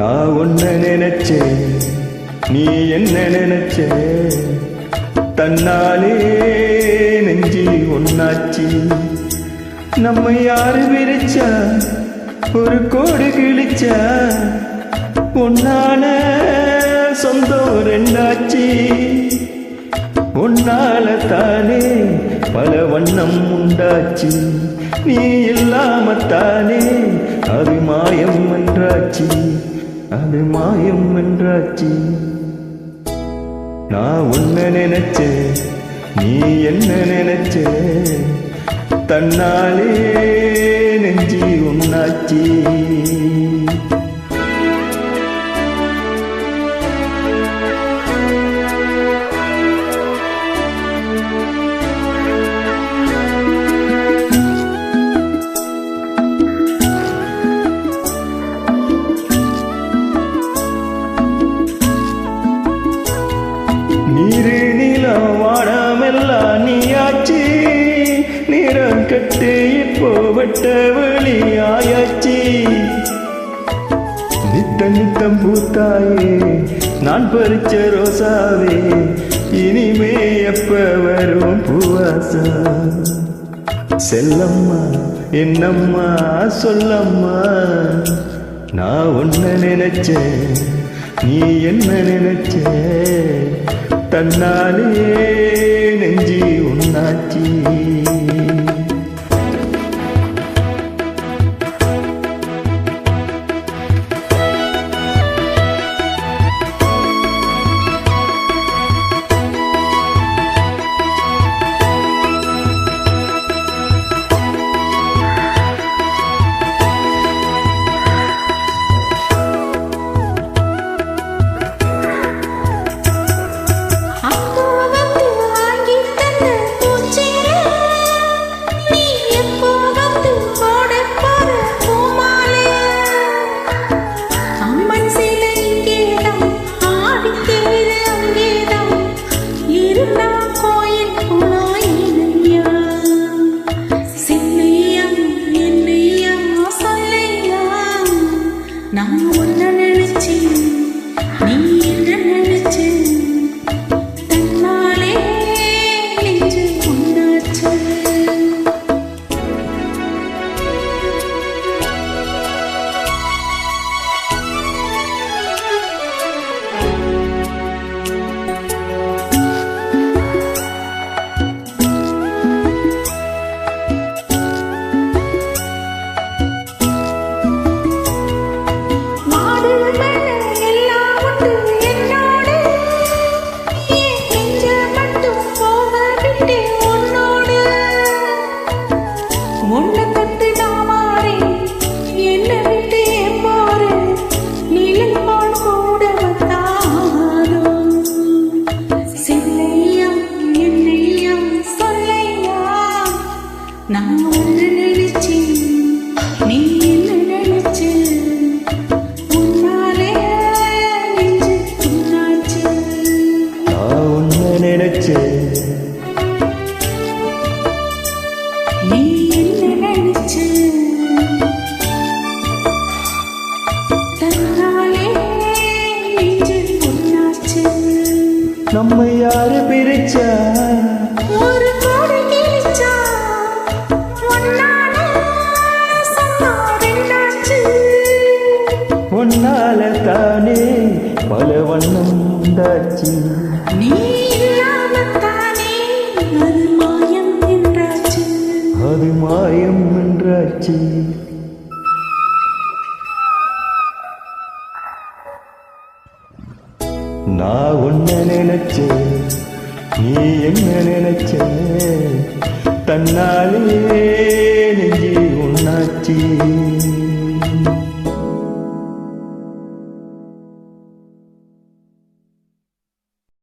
நான் ஒன்ன நினைச்சேன். நீ என்ன நினைச்சே தன்னாலே நெஞ்சி ஒன்னாச்சு நம்ம யாரு விரிச்சா? ஒரு கோடு கிழிச்சா? ஒன்னால சொந்தம் ரெண்டாச்சு. உன்னால தானே பல வண்ணம் உண்டாச்சு. நீ இல்லாமத்தானே அது மாயம் என்றாச்சு. அது மாயம் என்றாச்சு. நான் உன்ன நினைச்சேன் நீ என்ன நினைச்ச? தன்னாலே வெட்ட வெளி ஆயாச்சு நித்த நித்தம் பூத்தாயே நான் பறிச்ச ரோசாவே இனிமே எப்ப வரும் பூவாசா? செல்லம்மா என்னம்மா சொல்லம்மா. நான் உன்ன நினைச்சேன் நீ என்ன நினைச்ச தன்னாலே நம்ம யாரு பிரிச்சா? ஒரு கோடி கிழிச்சா ஒன்னால தானே பல வண்ணம் நீ நான் உன்ன நினைச்சேன். நீ என்ன நினைச்ச தன்னாலே